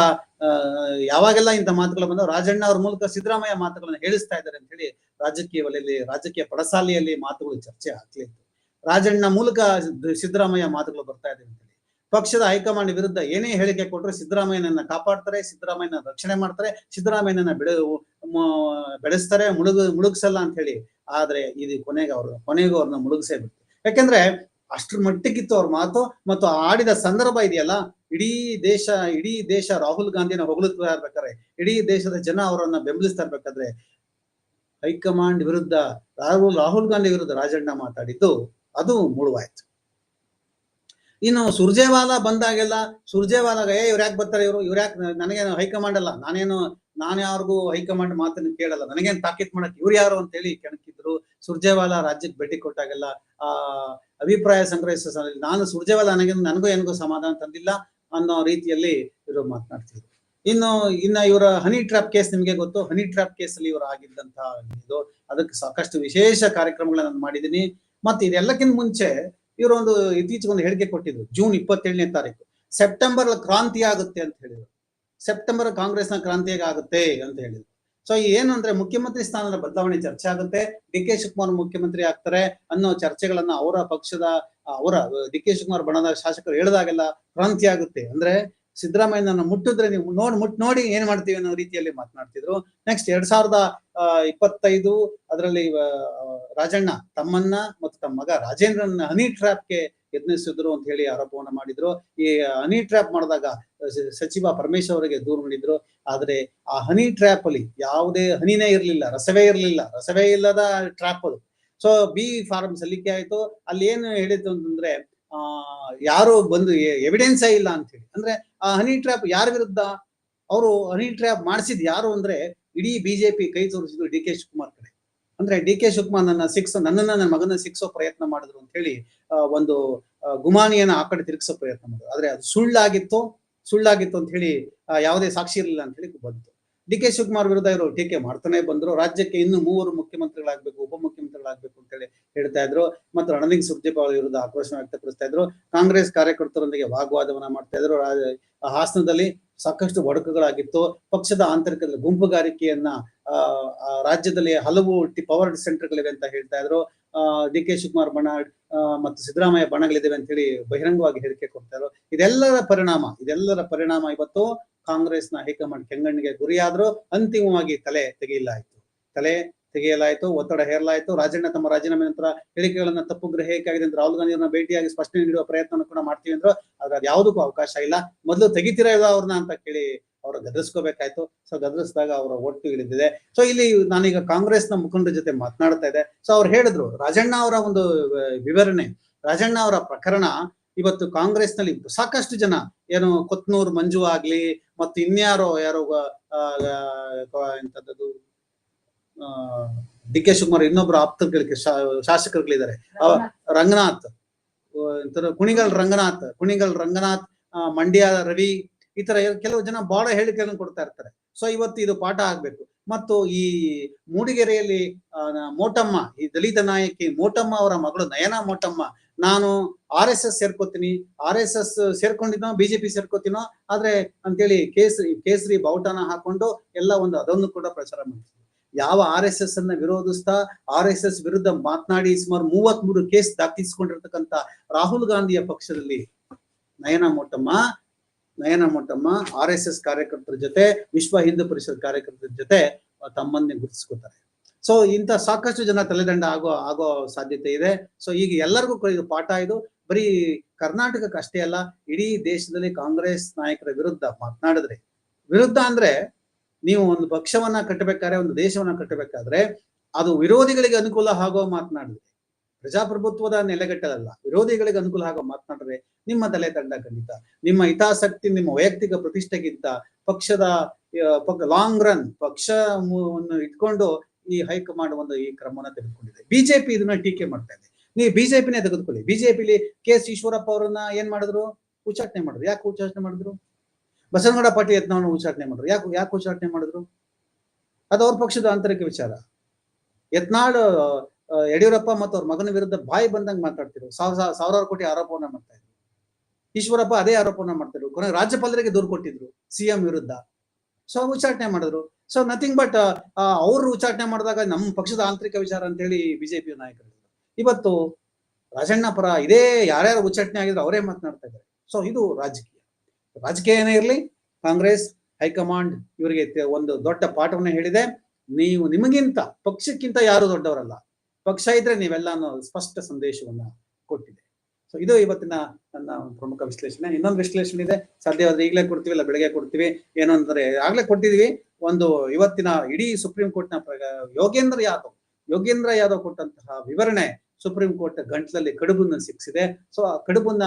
ಯಾವಾಗೆಲ್ಲ ಇಂಥ ಮಾತುಗಳು ಬಂದವು ರಾಜಣ್ಣ ಅವ್ರ ಮೂಲಕ ಸಿದ್ದರಾಮಯ್ಯ ಮಾತುಗಳನ್ನ ಹೇಳಿಸ್ತಾ ಇದ್ದಾರೆ ಅಂತ ಹೇಳಿ ರಾಜಕೀಯ ವಲಯದಲ್ಲಿ ರಾಜಕೀಯ ಪಡಸಾಲೆಯಲ್ಲಿ ಮಾತುಗಳು ಚರ್ಚೆ ಆಗ್ಲಿತ್ತು ರಾಜಣ್ಣ ಮೂಲಕ ಸಿದ್ದ- ಸಿದ್ದರಾಮಯ್ಯ ಮಾತುಗಳು ಬರ್ತಾ ಇದೆ ಅಂತ ಹೇಳಿ. ಪಕ್ಷದ ಹೈಕಮಾಂಡ್ ವಿರುದ್ಧ ಏನೇ ಹೇಳಿಕೆ ಕೊಟ್ಟರೆ ಸಿದ್ದರಾಮಯ್ಯನನ್ನ ಕಾಪಾಡ್ತಾರೆ, ಸಿದ್ದರಾಮಯ್ಯನ ರಕ್ಷಣೆ ಮಾಡ್ತಾರೆ, ಸಿದ್ದರಾಮಯ್ಯನನ್ನ ಬೆಳೆ ಬೆಳೆಸ್ತಾರೆ, ಮುಳುಗು, ಮುಳುಗಿಸಲ್ಲ ಅಂತ ಹೇಳಿ. ಆದ್ರೆ ಇದು ಕೊನೆಗೆ ಅವ್ರ, ಕೊನೆಗೂ ಅವ್ರನ್ನ ಮುಳುಗಿಸೇ ಬಿಡ್ತು. ಯಾಕೆಂದ್ರೆ ಅಷ್ಟ್ರ ಮಟ್ಟಿಗಿತ್ತು ಅವ್ರ ಮಾತು ಮತ್ತು ಆಡಿದ ಸಂದರ್ಭ ಇದೆಯಲ್ಲ ಇಡೀ ದೇಶ ಇಡೀ ದೇಶ ರಾಹುಲ್ ಗಾಂಧಿನ ಹೊಗಳುತ್ತಾ ಇರ್ಬೇಕಾದ್ರೆ, ಇಡೀ ದೇಶದ ಜನ ಅವರನ್ನ ಬೆಂಬಲಿಸ್ತಾ ಇರ್ಬೇಕಾದ್ರೆ, ಹೈಕಮಾಂಡ್ ವಿರುದ್ಧ ರಾಹುಲ್ ರಾಹುಲ್ ಗಾಂಧಿ ವಿರುದ್ಧ ರಾಜಣ್ಣ ಮಾತಾಡಿದ್ದು ಅದು ಮುಳುವಾಯ್ತು. ಇನ್ನು ಸುರ್ಜೇವಾಲ ಬಂದಾಗೆಲ್ಲ, ಸುರ್ಜೇವಾಲಾಗ, ಏ, ಇವ್ರು ಯಾಕೆ ಬರ್ತಾರೆ ಇವರು? ಇವ್ರು ಯಾಕೆ ನನಗೇನು ಹೈಕಮಾಂಡ್ ಅಲ್ಲ? ನಾನೇನು, ನಾನು ಯಾರಿಗೂ ಹೈಕಮಾಂಡ್ ಮಾತನ್ನು ಕೇಳಲ್ಲ. ನನಗೇನು ತಾಕೀತ್ ಮಾಡಕ್ ಇವ್ರು ಯಾರು? ಅಂತ ಹೇಳಿ ಕೆಣಕಿದ್ರು. ಸುರ್ಜೇವಾಲ ರಾಜ್ಯಕ್ಕೆ ಭೇಟಿ ಕೊಟ್ಟಾಗೆಲ್ಲ, ಆ, ಅಭಿಪ್ರಾಯ ಸಂಗ್ರಹಿಸೋ ಸಮಯದಲ್ಲಿ ನಾನು ಸುರ್ಜೇವಾಲ ನನಗೆ, ನನಗೂ ಏನಿಗೂ ಸಮಾಧಾನ ತಂದಿಲ್ಲ. ಅನ್ನೋ ರೀತಿಯಲ್ಲಿ ಇವರು ಮಾತನಾಡ್ತಿದ್ರು. ಇನ್ನು, ಇನ್ನ ಇವರ ಹನಿ ಟ್ರಾಪ್ ಕೇಸ್ ನಿಮಗೆ ಗೊತ್ತು? ಹನಿ ಟ್ರಾಪ್ ಕೇಸ್ ಅಲ್ಲಿ ಇವರು ಆಗಿದ್ದಂತಹ ಇದು, ಅದಕ್ಕೆ ಸಾಕಷ್ಟು ವಿಶೇಷ ಕಾರ್ಯಕ್ರಮಗಳನ್ನ ನಾನು ಮಾಡಿದ್ದೀನಿ ಮತ್ತೆ ಇದೆಲ್ಲಕ್ಕಿಂತ ಮುಂಚೆ ಇವರು ಒಂದು ಇತ್ತೀಚೆಗೆ ಒಂದು ಹೇಳಿಕೆ ಕೊಟ್ಟಿದ್ರು, ಜೂನ್ ಇಪ್ಪತ್ತೇಳನೇ ತಾರೀಕು. ಸೆಪ್ಟೆಂಬರ್ ಕ್ರಾಂತಿ ಆಗುತ್ತೆ ಅಂತ ಹೇಳಿದ್ರು. ಸೆಪ್ಟೆಂಬರ್ ಕಾಂಗ್ರೆಸ್ನ ಕ್ರಾಂತಿಯಾಗ ಆಗುತ್ತೆ ಅಂತ ಹೇಳಿದ್ರು. ಸೊ ಏನು ಅಂದ್ರೆ ಮುಖ್ಯಮಂತ್ರಿ ಸ್ಥಾನದ ಬದಲಾವಣೆ ಚರ್ಚೆ ಆಗುತ್ತೆ. ಡಿ ಕೆ ಶಿವಕುಮಾರ್ ಮುಖ್ಯಮಂತ್ರಿ ಆಗ್ತಾರೆ ಅನ್ನೋ ಚರ್ಚೆಗಳನ್ನ ಅವರ ಪಕ್ಷದ ಅವರ ಡಿ. ಕೆ. ಶಿವಕುಮಾರ್ ಬಣದ ಶಾಸಕರು ಹೇಳಿದಾಗೆಲ್ಲ ಕ್ರಾಂತಿ ಆಗುತ್ತೆ. ಅಂದ್ರೆ ಸಿದ್ದರಾಮಯ್ಯನ ಮುಟ್ಟಿದ್ರೆ ನೀವು ನೋಡ್ ಮುಟ್, ನೋಡಿ ಏನ್ ಮಾಡ್ತೀವಿ ಅನ್ನೋ ರೀತಿಯಲ್ಲಿ ಮಾತನಾಡ್ತಿದ್ರು. ನೆಕ್ಸ್ಟ್ ಎರಡ್ ಸಾವಿರದ ಇಪ್ಪತ್ತೈದು ಅದರಲ್ಲಿ ರಾಜಣ್ಣ ತಮ್ಮನ್ನ ಮತ್ತು ತಮ್ಮ ಮಗ ರಾಜೇಂದ್ರನ ಹನಿ ಟ್ರ್ಯಾಪ್ಗೆ ಯತ್ನಿಸಿದ್ರು ಅಂತ ಹೇಳಿ ಆರೋಪವನ್ನ ಮಾಡಿದ್ರು. ಈ ಹನಿ ಟ್ರ್ಯಾಪ್ ಮಾಡಿದಾಗ ಸಚಿವ ಪರಮೇಶ್ ಅವರಿಗೆ ದೂರು ನೀಡಿದ್ರು. ಆದ್ರೆ ಆ ಹನಿ ಟ್ರ್ಯಾಪ್ ಅಲ್ಲಿ ಯಾವುದೇ ಹನಿನೇ ಇರಲಿಲ್ಲ, ರಸವೇ ಇರಲಿಲ್ಲ, ರಸವೇ ಇಲ್ಲದ ಟ್ರ್ಯಾಪ್ ಅದು. ಸೊ ಬಿ ಫಾರಂ ಸಲ್ಲಿಕೆ ಆಯ್ತು. ಅಲ್ಲಿ ಏನು ಹೇಳಿತ್ತು ಅಂತಂದ್ರೆ, ಆ, ಯಾರು ಬಂದು ಎವಿಡೆನ್ಸೇ ಇಲ್ಲ ಅಂತ ಹೇಳಿ. ಅಂದ್ರೆ, ಆ ಹನಿ ಟ್ರ್ಯಾಪ್ ಯಾರ ವಿರುದ್ಧ? ಅವರು ಹನಿ ಟ್ರ್ಯಾಪ್ ಮಾಡಿಸಿದ್ ಯಾರು ಅಂದ್ರೆ, ಇಡೀ ಬಿಜೆಪಿ ಕೈ ತೋರಿಸಿದ್ರು ಡಿ ಕೆ ಶಿವಕುಮಾರ್ ಕಡೆ. ಅಂದ್ರೆ, ಡಿ ಕೆ ಶಿವಕುಮಾರ್ ನನ್ನ ಸಿಕ್ಸ್ ನನ್ನನ್ನ ನನ್ನ ಮಗನ ಸಿಕ್ಸೋ ಪ್ರಯತ್ನ ಮಾಡಿದ್ರು ಅಂತ ಹೇಳಿ ಒಂದು ಗುಮಾನಿಯನ್ನ ಆ ಕಡೆ ತಿರುಗಿಸೋ ಪ್ರಯತ್ನ ಮಾಡಿದ್ರು. ಆದ್ರೆ ಅದು ಸುಳ್ಳಾಗಿತ್ತು ಸುಳ್ಳಾಗಿತ್ತು ಅಂತ ಹೇಳಿ ಯಾವುದೇ ಸಾಕ್ಷಿ ಇರಲಿಲ್ಲ ಅಂತ ಹೇಳಿ ಬಂತು. ಡಿ ಕೆ ಶಿವಕುಮಾರ್ ವಿರುದ್ಧ ಇವರು ಟೀಕೆ ಮಾಡ್ತಾನೆ ಬಂದ್ರು. ರಾಜ್ಯಕ್ಕೆ ಇನ್ನು ಮೂವರು ಮುಖ್ಯಮಂತ್ರಿಗಳಾಗಬೇಕು ಉಪಮುಖ್ಯಮಂತ್ರಿಗಳಾಗಬೇಕು ಅಂತ ಹೇಳಿ ಹೇಳ್ತಾ ಇದ್ರು. ಮತ್ತು ರಣದಿಂಗ್ ಸುರ್ಜೇವಾಲ ವಿರುದ್ಧ ಆಕ್ರೋಶ ವ್ಯಕ್ತಪಡಿಸ್ತಾ ಇದ್ರು. ಕಾಂಗ್ರೆಸ್ ಕಾರ್ಯಕರ್ತರೊಂದಿಗೆ ವಾಗ್ವಾದವನ್ನ ಮಾಡ್ತಾ ಇದ್ರು. ಹಾಸನದಲ್ಲಿ ಸಾಕಷ್ಟು ಒಡಕುಗಳಾಗಿತ್ತು. ಪಕ್ಷದ ಆಂತರಿಕ ಗುಂಪುಗಾರಿಕೆಯನ್ನ ರಾಜ್ಯದಲ್ಲಿ ಹಲವು ಪವರ್ ಸೆಂಟರ್ಗಳಿವೆ ಅಂತ ಹೇಳ್ತಾ ಇದ್ರು. ಡಿ ಕೆ ಶಿವಕುಮಾರ್ ಬಣ ಮತ್ತು ಸಿದ್ದರಾಮಯ್ಯ ಬಣಗಳಿವೆ ಅಂತ ಹೇಳಿ ಬಹಿರಂಗವಾಗಿ ಹೇಳಿಕೆ ಕೊಡ್ತಾ ಇದ್ರು. ಇದೆಲ್ಲರ ಪರಿಣಾಮ ಇದೆಲ್ಲರ ಪರಿಣಾಮ ಇವತ್ತು ಕಾಂಗ್ರೆಸ್ನ ಹೈಕಮಾಂಡ್ ಕೆಂಗಣ್ಣಿಗೆ ಗುರಿಯಾದ್ರು ಅಂತಿಮವಾಗಿ ತಲೆ ತೆಗೆಯಲಾಯಿತು. ತಲೆ ತೆಗೆಯಲಾಯಿತು, ಒತ್ತಡ ಹೇರಲಾಯಿತು. ರಾಜಣ್ಣ ತಮ್ಮ ರಾಜೀನಾಮೆ ನಂತರ ಹೇಳಿಕೆಗಳನ್ನ ತಪ್ಪು ಗ್ರಹಿಕೆ ಆಗಿದೆ ಅಂತ ರಾಹುಲ್ ಗಾಂಧಿಯವ್ರನ್ನ ಭೇಟಿಯಾಗಿ ಸ್ಪಷ್ಟನೆ ನೀಡುವ ಪ್ರಯತ್ನ ಕೂಡ ಮಾಡ್ತೀವಿ ಅಂದ್ರು ಆದ್ರೆ ಅದು ಯಾವುದಕ್ಕೂ ಅವಕಾಶ ಇಲ್ಲ. ಮೊದಲು ತೆಗಿತೀರಾ ಇಲ್ಲ ಅವ್ರನ್ನ ಅಂತ ಕೇಳಿ ಅವ್ರ ಗದರಿಸ್ಕೋಬೇಕಾಯ್ತು. ಸೊ ಗದರಿಸಿದಾಗ ಅವರ ಒಟ್ಟು ಇಳಿದಿದೆ. ಸೊ ಇಲ್ಲಿ ನಾನೀಗ ಕಾಂಗ್ರೆಸ್ನ ಮುಖಂಡರ ಜೊತೆ ಮಾತನಾಡ್ತಾ ಇದೆ ಸೊ ಅವ್ರು ಹೇಳಿದ್ರು, ರಾಜಣ್ಣ ಅವರ ಒಂದು ವಿವರಣೆ, ರಾಜಣ್ಣ ಅವರ ಪ್ರಕರಣ ಇವತ್ತು ಕಾಂಗ್ರೆಸ್ನಲ್ಲಿ ಸಾಕಷ್ಟು ಜನ ಏನು ಕೊತ್ನೂರ್ ಮಂಜು ಆಗ್ಲಿ ಮತ್ತು ಇನ್ಯಾರೋ ಯಾರೋ ಎಂತದ್ದು ಡಿ ಕೆ ಶಿವಕುಮಾರ್ ಇನ್ನೊಬ್ರು ಆಪ್ತಗಳಿಗೆ ಶಾಸಕರುಗಳಿದ್ದಾರೆ. ರಂಗನಾಥ್. ಕುಣಿಗಲ್ ರಂಗನಾಥ್. ಕುಣಿಗಲ್ ರಂಗನಾಥ್ ಮಂಡ್ಯ ರವಿ ಈ ತರ ಕೆಲವು ಜನ ಬಹಳ ಹೇಳಿಕೆಗಳನ್ನು ಕೊಡ್ತಾ ಇರ್ತಾರೆ. ಸೊ ಇವತ್ತು ಇದು ಪಾಠ ಆಗ್ಬೇಕು. ಮತ್ತು ಈ ಮೂಡಿಗೆರೆಯಲ್ಲಿ ಮೋಟಮ್ಮ ಈ ದಲಿತ ನಾಯಕಿ ಮೋಟಮ್ಮ ಅವರ ಮಗಳು ನಯನ ಮೋಟಮ್ಮ ನಾನು ಆರ್ ಎಸ್ ಎಸ್ ಸೇರ್ಕೋತೀನಿ, ಆರ್ ಎಸ್ ಎಸ್ ಸೇರ್ಕೊಂಡಿದ್ನೋ ಬಿಜೆಪಿ ಸೇರ್ಕೋತೀನೋ, ಆದ್ರೆ ಅಂತೇಳಿ ಕೇಸರಿ ಕೇಸರಿ ಬಾವುಟನ ಹಾಕೊಂಡು ಎಲ್ಲ ಒಂದು ಅದನ್ನು ಕೂಡ ಪ್ರಚಾರ ಮಾಡ್ತೀನಿ. ಯಾವ ಆರ್ ಎಸ್ ಎಸ್ ಅನ್ನ ವಿರೋಧಿಸ್ತಾ ಆರ್ ಎಸ್ ಎಸ್ ವಿರುದ್ಧ ಮಾತನಾಡಿ ಸುಮಾರು ಮೂವತ್ ಮೂರು ಕೇಸ್ ದಾಖಲಿಸಿಕೊಂಡಿರ್ತಕ್ಕಂಥ ರಾಹುಲ್ ಗಾಂಧಿಯ ಪಕ್ಷದಲ್ಲಿ Nayana Motamma Nayana Motamma R S S ಕಾರ್ಯಕರ್ತರ ಜೊತೆ ವಿಶ್ವ ಹಿಂದೂ ಪರಿಷತ್ ಕಾರ್ಯಕರ್ತರ ಜೊತೆ ತಮ್ಮನ್ನೇ ಗುರುತಿಸ್ಕೊತಾರೆ. ಸೊ ಇಂಥ ಸಾಕಷ್ಟು ಜನ ತಲೆದಂಡ ಆಗೋ ಆಗೋ ಸಾಧ್ಯತೆ ಇದೆ. ಸೊ ಈಗ ಎಲ್ಲರಿಗೂ ಇದು ಪಾಠ ಇದು. ಬರೀ ಕರ್ನಾಟಕಕ್ಕೆ ಅಷ್ಟೇ ಅಲ್ಲ, ಇಡೀ ದೇಶದಲ್ಲಿ ಕಾಂಗ್ರೆಸ್ ನಾಯಕರ ವಿರುದ್ಧ ಮಾತನಾಡಿದ್ರೆ. ವಿರುದ್ಧ ಅಂದ್ರೆ ನೀವು ಒಂದು ಪಕ್ಷವನ್ನ ಕಟ್ಟಬೇಕಾದ್ರೆ, ಒಂದು ದೇಶವನ್ನ ಕಟ್ಟಬೇಕಾದ್ರೆ, ಅದು ವಿರೋಧಿಗಳಿಗೆ ಅನುಕೂಲ ಆಗೋ ಮಾತನಾಡಿದ್ರೆ. ಪ್ರಜಾಪ್ರಭುತ್ವದ ನೆಲೆಗಟ್ಟದಲ್ಲ ವಿರೋಧಿಗಳಿಗೆ ಅನುಕೂಲ ಆಗೋ ಮಾತನಾಡಿದ್ರೆ ನಿಮ್ಮ ತಲೆ ತಂಡ ಖಂಡಿತ. ನಿಮ್ಮ ಹಿತಾಸಕ್ತಿ, ನಿಮ್ಮ ವೈಯಕ್ತಿಕ ಪ್ರತಿಷ್ಠೆಗಿಂತ ಪಕ್ಷದ ಲಾಂಗ್ ರನ್ ಪಕ್ಷವನ್ನು ಇಟ್ಕೊಂಡು ಈ ಹೈಕಮಾಂಡ್ ಒಂದು ಈ ಕ್ರಮವನ್ನು ತೆಗೆದುಕೊಂಡಿದೆ. ಬಿಜೆಪಿ ಇದನ್ನ ಟೀಕೆ ಮಾಡ್ತಾ ಇದೆ. ನೀವು ಬಿಜೆಪಿನೇ ತೆಗೆದುಕೊಳ್ಳಿ. ಬಿಜೆಪಿಲಿ ಕೆ ಎಸ್ ಈಶ್ವರಪ್ಪ ಅವರನ್ನ ಏನ್ ಮಾಡಿದ್ರು? ಉಚ್ಚಾಟನೆ ಮಾಡಿದ್ರು. ಯಾಕೆ ಉಚ್ಚಾಟನೆ ಮಾಡಿದ್ರು? ಬಸವನಗೌಡ ಪಾಟೀಲ್ ಯತ್ನವನ್ನು ಉಚ್ಚಾಟನೆ ಮಾಡಿದ್ರು. ಯಾಕೆ ಯಾಕೆ ಉಚ್ಚಾಟನೆ ಮಾಡಿದ್ರು? ಅದು ಅವ್ರ ಪಕ್ಷದ ಆಂತರಿಕ ವಿಚಾರ. ಯತ್ನಾಳ್ ಯಡಿಯೂರಪ್ಪ ಮತ್ತು ಅವ್ರ ಮಗನ ವಿರುದ್ಧ ಬಾಯಿ ಬಂದಂಗೆ ಮಾತಾಡ್ತಿದ್ರು. ಸಾವಿರ ಸಾವಿರಾರು ಕೋಟಿ ಆರೋಪವನ್ನ ಮಾಡ್ತಾ ಇದ್ರು. ಈಶ್ವರಪ್ಪ ಅದೇ ಆರೋಪವನ್ನ ಮಾಡ್ತಿದ್ರು ಕೊನೆಗೆ ರಾಜ್ಯಪಾಲರಿಗೆ ದೂರು ಕೊಟ್ಟಿದ್ರು. ಸಿಎಂ ವಿರುದ್ಧ. ಸೊ ಉಚ್ಚಾಟನೆ ಮಾಡಿದ್ರು. ಸೊ ನಥಿಂಗ್ ಬಟ್ ಅವ್ರು ಉಚ್ಚಾಟನೆ ಮಾಡಿದಾಗ ನಮ್ಮ ಪಕ್ಷದ ಆಂತರಿಕ ವಿಚಾರ ಅಂತ ಹೇಳಿ ಬಿಜೆಪಿ ನಾಯಕರು ಇವತ್ತು ರಾಜಣ್ಣ ಪರ ಇದೇ ಯಾರ್ಯಾರು ಉಚ್ಚಾಟನೆ ಆಗಿದ್ರು ಅವರೇ ಮಾತನಾಡ್ತಾ ಇದ್ದಾರೆ. ಸೊ ಇದು ರಾಜಕೀಯ. ರಾಜಕೀಯ ಏನೇ ಇರಲಿ, ಕಾಂಗ್ರೆಸ್, ಹೈಕಮಾಂಡ್ ಇವರಿಗೆ ಒಂದು ದೊಡ್ಡ ಪಾಠವನ್ನ ಹೇಳಿದೆ. ನೀವು ನಿಮಗಿಂತ, ಪಕ್ಷಕ್ಕಿಂತ ಯಾರು ದೊಡ್ಡವರಲ್ಲ, ಪಕ್ಷ ಇದ್ರೆ ನೀವೆಲ್ಲ ಸ್ಪಷ್ಟ ಸಂದೇಶವನ್ನ ಕೊಟ್ಟಿದೆ. ಸೊ ಇದು ಇವತ್ತಿನ ನನ್ನ ಪ್ರಮುಖ ವಿಶ್ಲೇಷಣೆ. ಇನ್ನೊಂದು ವಿಶ್ಲೇಷಣೆ ಇದೆ. ಸಾಧ್ಯವಾದ್ರೆ ಈಗಲೇ ಕೊಡ್ತೀವಿ, ಇಲ್ಲ ಬೆಳಗ್ಗೆ ಕೊಡ್ತೀವಿ. ಏನು ಅಂದ್ರೆ ಆಗ್ಲೇ ಕೊಟ್ಟಿದೀವಿ. ಒಂದು ಇವತ್ತಿನ ಇಡೀ ಸುಪ್ರೀಂ ಕೋರ್ಟ್ನ ಯೋಗೇಂದ್ರ ಯಾದವ್ ಯೋಗೇಂದ್ರ ಯಾದವ್ ಕೊಟ್ಟಂತಹ ವಿವರಣೆ ಸುಪ್ರೀಂ ಕೋರ್ಟ್ ಗಂಟ್ಲಲ್ಲಿ ಕಡುಬನ್ನ ಸಿಕ್ಕಿಸಿದೆ ಸೊ ಆ ಕಡುಬನ್ನ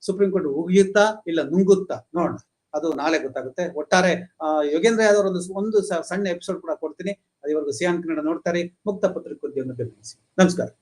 ಸುಪ್ರೀಂ ಕೋರ್ಟ್ ಉಗಿಯುತ್ತಾ, ಇಲ್ಲ ನುಂಗುತ್ತಾ ನೋಡೋಣ. ಅದು ನಾಳೆ ಗೊತ್ತಾಗುತ್ತೆ. ಒಟ್ಟಾರೆ, ಆ, ಯೋಗೇಂದ್ರ ಯಾದವ್ ಒಂದು ಒಂದು ಸಣ್ಣ ಎಪಿಸೋಡ್ ಕೂಡ ಕೊಡ್ತೀನಿ. ಅದಿವರೆಗೂ ಸಿಯಾನ್ ಕನ್ನಡ ನೋಡ್ತಾರೆ. ಮುಕ್ತ ಪತ್ರಿಕೋದ್ಯಮವನ್ನು ಬೆಂಬಲಿಸಿ. ನಮಸ್ಕಾರ.